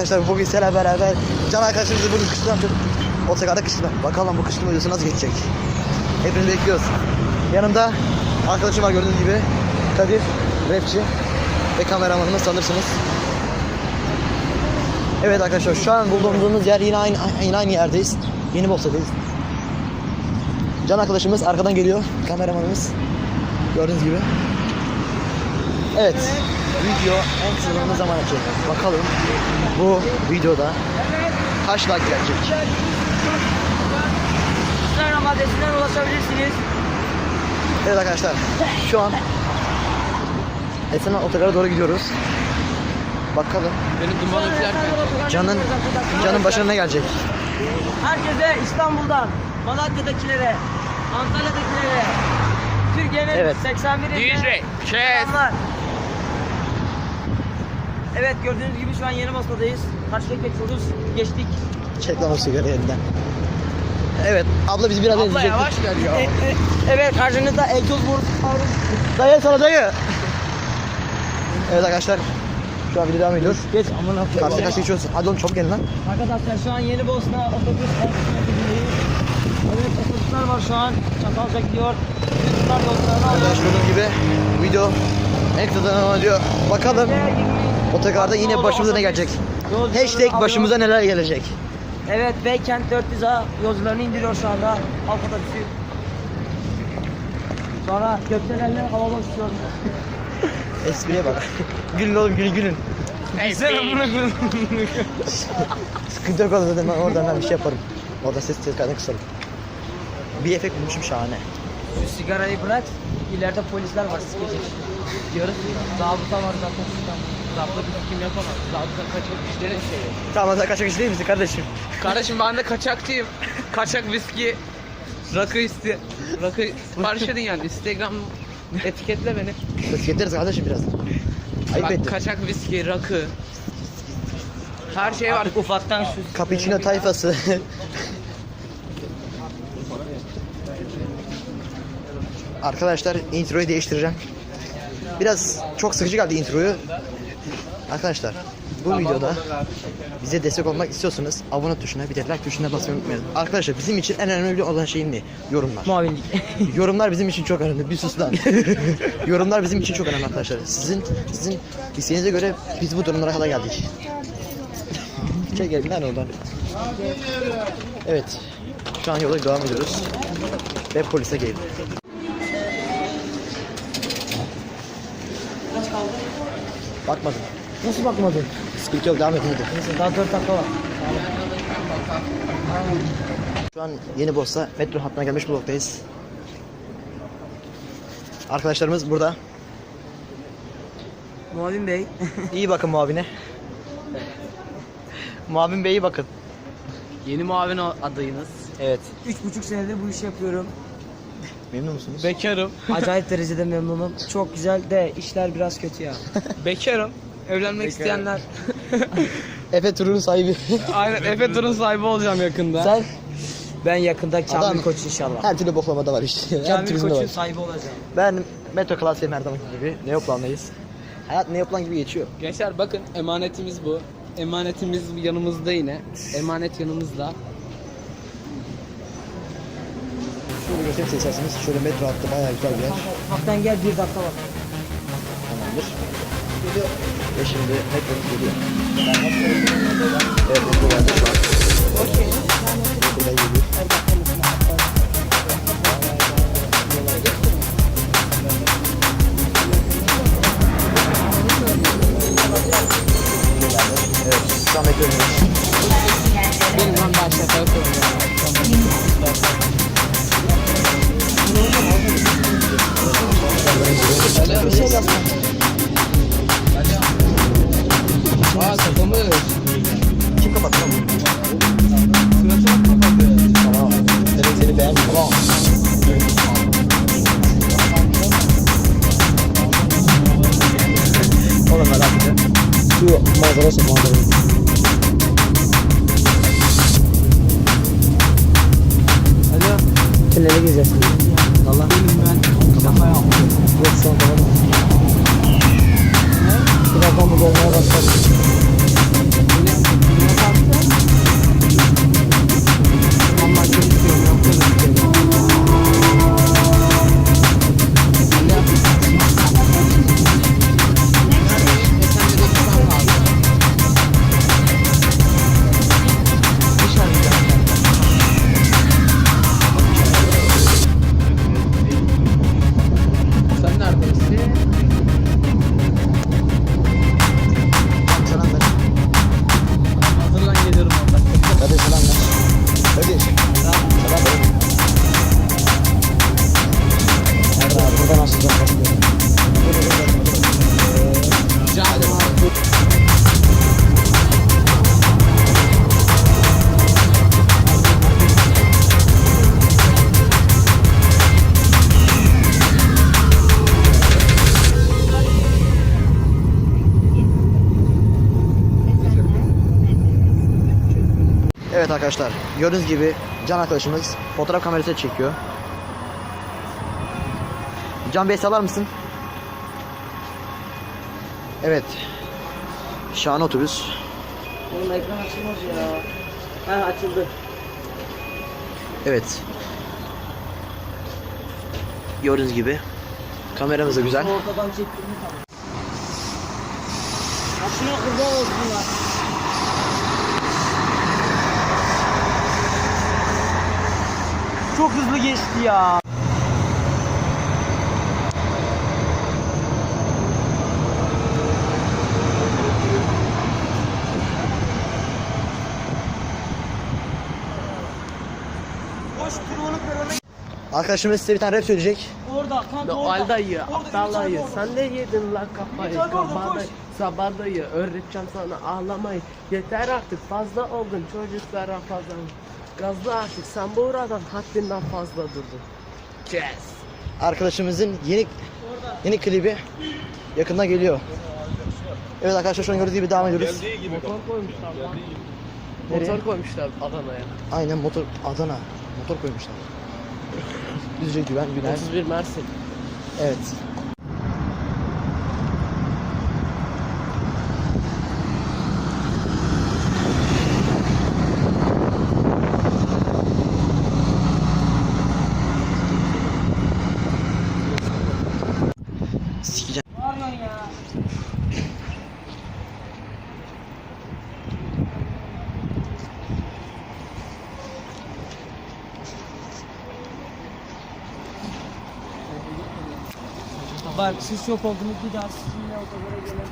arkadaşlar bugün sizlerle beraber Can arkadaşımızı bugün kışladan çok otogarda kışladı. Bakalım bu kışlama videosu nasıl geçecek. Hepinizi bekliyoruz. Yanımda arkadaşım var gördüğünüz gibi. Kadir, rapçi ve kameramanımız sanırsınız. Evet arkadaşlar şu an bulunduğumuz yer yine aynı, yine aynı yerdeyiz. Yeni Bosna'dayız. Can arkadaşımız arkadan geliyor. Kameramanımız. Gördüğünüz gibi. Evet. Video en kısa zamanda zaman açacak. Bakalım bu videoda kaç like gelecek. Instagram adresinden ulaşabilirsiniz. Evet arkadaşlar. Şu an Esenler Otogar'a doğru gidiyoruz. Bakalım Benim duman. Can'ın Can'ın başına ne gelecek? Herkese İstanbul'dan, Malatya'dakilere, Antalya'dakilere, Türkiye'nin Evet. 81 DJ, iline selamlar. Evet gördüğünüz gibi şu an yeni Bosna'dayız. Karşıya geçiyoruz. Geçtik. Çek lan o elinden. Evet abla biz biraz Abla ezecektik. yavaş gel ya. E, e, evet karşınızda egzoz borusu. Dayı sana dayı. Evet arkadaşlar. Şu an video devam ediyor. Geç amına Karşıya karşı geçiyoruz. Hadi oğlum çabuk gelin lan. Arkadaşlar şu an Yeni Bosna otobüs merkezindeyiz. Evet otobüsler var şu an. Çatalca gidiyor. Otobüsler dostlarına Arkadaşlar gördüğünüz gibi video en kısa devam ediyor. Bakalım otogarda yine başımıza ne gelecek? Hashtag başımıza neler gelecek? Evet Beykent 400'a yolcularını indiriyor şu anda. Halk otobüsü. Sonra gökdelenler havalı uçuyor. Espriye bak. gülün oğlum gülün gülün. Güzel amına koyayım. Sıkıntı yok oğlum zaten ben oradan ben bir şey yaparım. Orada ses ses kaydını kısarım. Bir efekt bulmuşum şahane. Şu sigarayı bırak. İleride polisler var sikecek. Diyoruz. Zabıta var zaten. Zabıta bizi kim yapamaz. Zabıta kaçak işlerin şeyi. Tamam sen kaçak iş değil misin kardeşim? Kardeşim ben de kaçakçıyım. Kaçak viski. Rakı isti. Rakı sipariş edin yani. Instagram etiketle beni. Etiketleriz kardeşim biraz. Ayıp Bak, ettin. kaçak viski, rakı. Her şey var. Artık ufaktan şu Cappuccino tayfası. Arkadaşlar introyu değiştireceğim. Biraz çok sıkıcı geldi introyu. Arkadaşlar bu videoda bize destek olmak istiyorsanız abone tuşuna bir de like tuşuna basmayı unutmayın. Arkadaşlar bizim için en önemli olan şey ne? Yorumlar. muavinlik. Yorumlar bizim için çok önemli. Bir sus lan. Yorumlar bizim için çok önemli arkadaşlar. Sizin sizin isteğinize göre biz bu durumlara kadar geldik. Çek elinden oradan. Evet. Şu an yola devam ediyoruz. Ve polise geldi. Bakmadım. Nasıl bakmadın? Sıkıntı yok devam edin. hadi. Neyse daha 4 dakika var. Şu an Yeni Bosta metro hattına gelmiş bulunmaktayız. Arkadaşlarımız burada. Muavin Bey. İyi bakın muavine. Muavin Bey'i bakın. Yeni muavin adayınız. Evet. 3,5 senedir bu işi yapıyorum. Memnun musunuz? Bekarım. Acayip derecede memnunum. Çok güzel de işler biraz kötü ya. Bekarım. Evlenmek isteyenler. Efe Turun sahibi. Aynen Efe Tur'un sahibi olacağım yakında. Sen? Ben yakında Kamil Adam- Koç inşallah. Her türlü boklamada var işte. Her Kamil türlüsünde Koç'un var. sahibi olacağım. Ben Metro Klasiyem her zaman gibi Neoplan'dayız. Hayat Neoplan gibi geçiyor. Gençler bakın emanetimiz bu. Emanetimiz yanımızda yine. Emanet yanımızda. Şöyle göstereyim size isterseniz. Şöyle metro hattı bayağı güzel bir yer. Ufaktan gel bir dakika bak. Tamamdır. Ve şimdi metromuz geliyor. Evet metro geldi şu an. Metro da geliyor. Manzarası manzarası. Alo. Tünele gireceğiz şimdi. Allah. Benim ben. Kapat. Yok şu an kapadım. Birazdan burada olmaya başlar. Arkadaşlar gördüğünüz gibi Can arkadaşımız fotoğraf kamerası çekiyor. Can Bey salar mısın? Evet. Şahane otobüs. Oğlum ekran açılmaz ya. Ha açıldı. Evet. Gördüğünüz gibi. Kameramız da güzel. Ortadan tamam. Açına kurban olsunlar. Çok hızlı geçti ya. Arkadaşımız size bir tane rap söyleyecek. orada kanka orada. Al dayı, Orada, aptal bir tane dayı. orada. Sen de yedin la kafayı. Bir tane orada, Sabah koş. dayı, sabah dayı. Öğreteceğim sana ağlamayı. Yeter artık fazla oldun çocuklara fazla. Gazlı artık sen bu buradan haddinden fazla durdun. Kes. Arkadaşımızın yeni yeni klibi yakında geliyor. Evet arkadaşlar şu an gördüğünüz gibi devam ediyoruz. Motor koymuşlar lan. Nereye? Motor koymuşlar Adana'ya. Aynen motor Adana. Motor koymuşlar. Düzce Güven Güner. 31 Mersin. Evet. Sikeceğim. Ne yapıyorsun ya? Bak siz çok oldunuz bir daha sizinle otogara gelemem.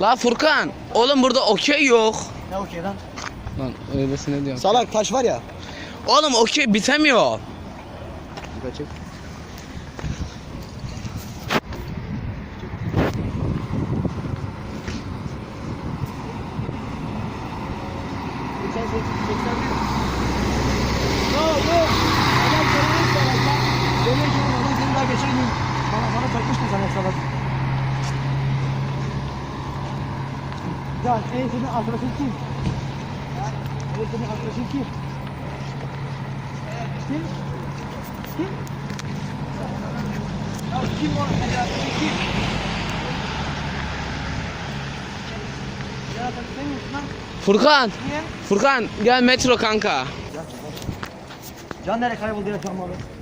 La Furkan, oğlum burada okey yok. Ne okey lan? Lan öylesine diyorum. Salak taş var ya. Oğlum okey bitemiyor. Kaçık. Geçen sene 80 bin. Yok yok. Adam sorun yok sana ya. Demek ki oradan seni daha geçen gün bana, bana takmıştın sen hesaba. Ya en senin arkadaşın kim? En senin arkadaşın kim? Kim? Kim? Ya kim o arkadaşın kim? Ya sen sen misin lan? Furkan, Niye? Furkan gel metro kanka. Can nereye kayboldu ya şu an abi?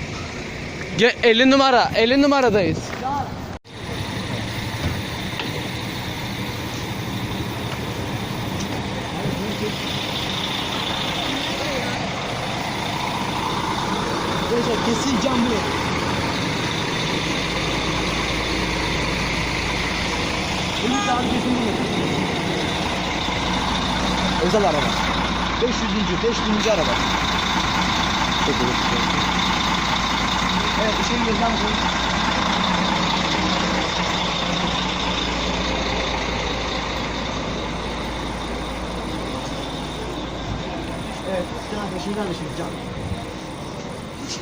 Gel 50 numara, 50 numaradayız. Kesin cam bu. Bunu daha kesin bu. Özel araba. 500. 500. araba. Çok iyi. Evet Can arkadaşım nerede şimdi Can?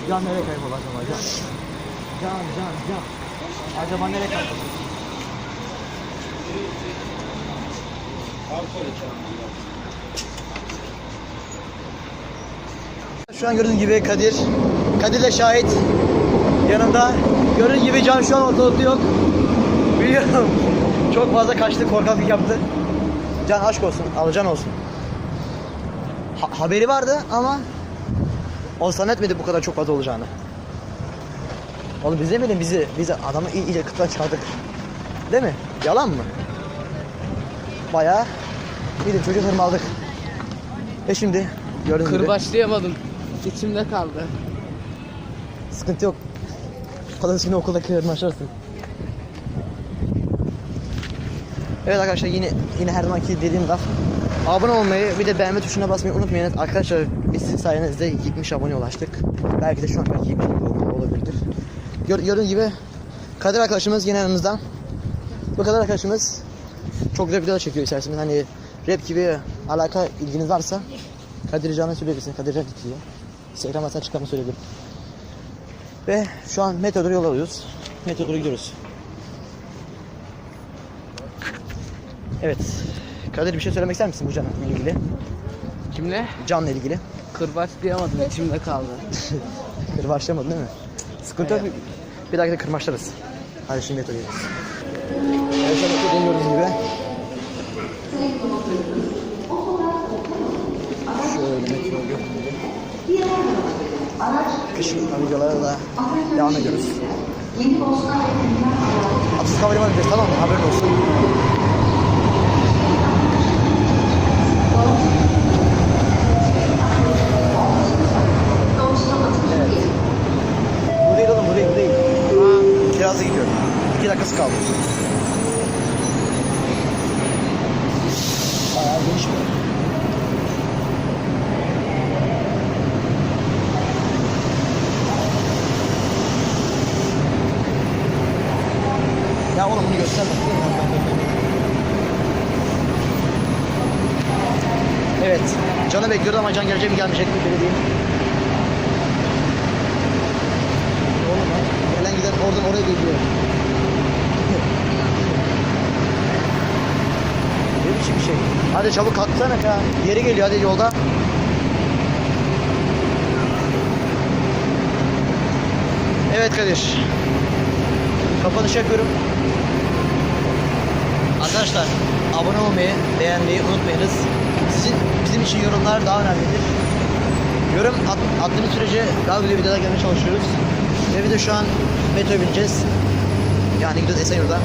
Can nereye kayboldu acaba Can? Can, Can, Can. Acaba nereye kayboldu? Şu an gördüğünüz gibi Kadir, Kadir de şahit yanında. Gördüğünüz gibi Can şu an ortalıkta yok. Biliyorum. Çok fazla kaçtı, korkaklık yaptı. Can aşk olsun, alacan olsun. Ha- haberi vardı ama o zannetmedi bu kadar çok fazla olacağını. Oğlum biz demedin bizi, bizi adamı iy- iyice kıtlığa çıkardık. Değil mi? Yalan mı? Bayağı iyiydi çocuklarımı aldık. Ve şimdi gördüğünüz gibi Kırbaçlayamadım. İçimde kaldı. sıkıntı yok. Pazartesi günü okuldakilerini açarsın. Evet arkadaşlar yine yine her zamanki dediğim laf Abone olmayı bir de beğenme tuşuna basmayı unutmayın. Arkadaşlar biz sizin sayenizde 70 abone ulaştık. Belki de şu an belki 70 abone olabilir. Gör, gördüğünüz gibi Kadir arkadaşımız yine yanımızda. Bu Kadir arkadaşımız çok güzel videolar çekiyor isterseniz. Hani rap gibi alaka ilginiz varsa Kadir Can'a söyleyebilirsin. Kadir Can diye. Instagram hesabı çıkarma söyledim. Ve şu an Meteor'a yol alıyoruz. Meteor'a gidiyoruz. Evet. Kadir bir şey söylemek ister misin bu Can'la ilgili? Kimle? Can'la ilgili. Kırbaç diyamadım içimde kaldı. Kırbaçlamadın değil mi? Sıkıntı yok. Bir dahaki de kırmaçlarız. Hadi şimdi Meteor'a gidiyoruz. Evet, an Meteor'a gördüğünüz gibi. Şöyle gördüğünüz gibi. Kışın videolara da devam ediyoruz. Atatürk Havalimanı gidiyoruz tamam mı? Haberin olsun. Evet. Bu değil oğlum bu değil bu değil. Kiraz'a gidiyorum. İki dakikası kaldı. Bayağı geniş bir. Ya oğlum bunu gösterme. Evet. Can'ı bekliyordu ama Can gelecek mi gelmeyecek mi belli değil. Oğlum lan. Gelen giden oradan oraya geliyor. ne biçim şey. Hadi çabuk kalksana ya. Yeri geliyor hadi yolda. Evet Kadir. Kapanış yapıyorum. Arkadaşlar abone olmayı, beğenmeyi unutmayınız. İçin yorumlar daha önemlidir. Yorum at, attığınız sürece daha güzel videolar gelmeye çalışıyoruz. Ve bir de şu an metro bineceğiz. Yani gidiyoruz Esenyurt'a.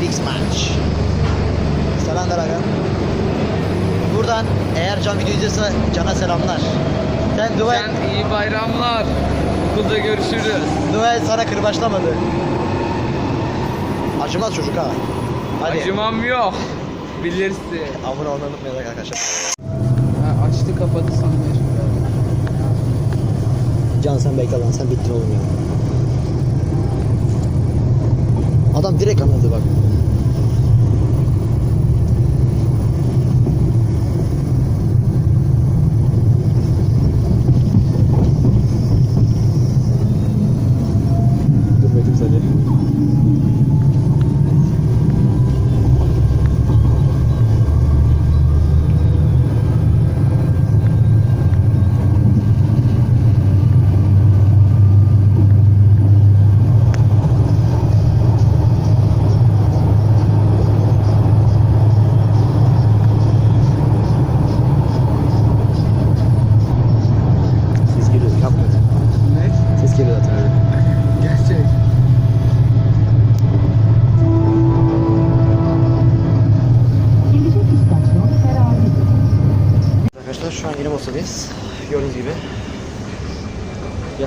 Fix match. Selamlar aga. Buradan eğer Can video izliyorsa Can'a selamlar. Sen dua et, Sen iyi bayramlar. Okulda görüşürüz. dua et sana kırbaçlamadı. Acımaz çocuk ha. Hadi. Acımam yok. Bilirsin. Abone olmayı unutmayın arkadaşlar. Açtı kapadı sanmıyorum. Can sen bekle lan sen bittin oğlum ya. Adam direkt anladı bak.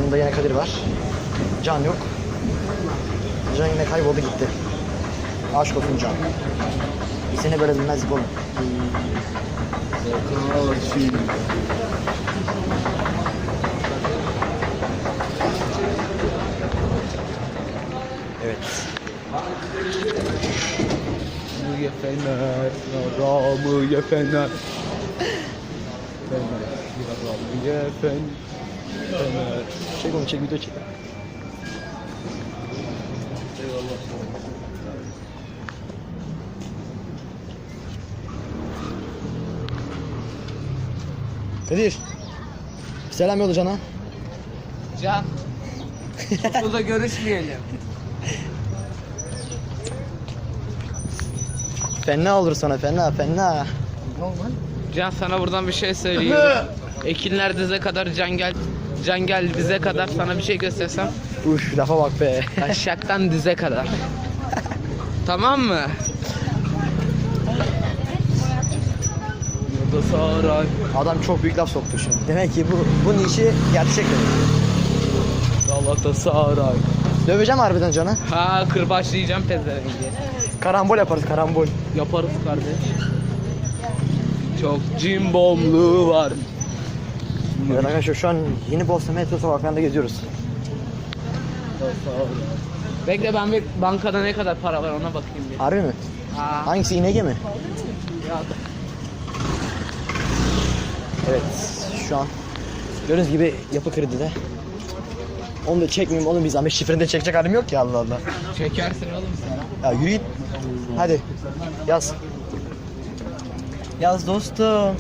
Yanında yine Kadir var. Can yok. Can yine kayboldu gitti. Aşk olsun Can. Seni böyle bilmezdik oğlum. Evet. Bu ya fener, yaramı ya fener. Fener, yaramı ya fener. Fener. Çek onu çek video çek. Kadir. Selam yolla Can'a. Can. Okulda görüşmeyelim. Fena olur sana fena fena. Can sana buradan bir şey söylüyorum. Ekinler dize kadar can gel. Can gel dize kadar sana bir şey göstersem. Uf lafa bak be. Taşaktan dize kadar. tamam mı? Galatasaray. Adam çok büyük laf soktu şimdi. Demek ki bu bunun işi gerçek demek. Galatasaray. Döveceğim harbiden Can'a. Ha kırbaçlayacağım pezevengi. Karambol yaparız karambol. Yaparız kardeş. Çok cimbomluğu var. Evet arkadaşlar şu an Yeni Bosna metro sokaklarında geziyoruz. Bekle ben bir bankada ne kadar para var ona bakayım bir. Harbi mi? Ha. Hangisi İnege mi? Evet şu an gördüğünüz gibi yapı kredide. Onu da çekmeyeyim oğlum biz ama şifreni de çekecek halim yok ya Allah Allah. çekersin oğlum sen. Ya yürü git. Hadi yaz. Yaz dostum.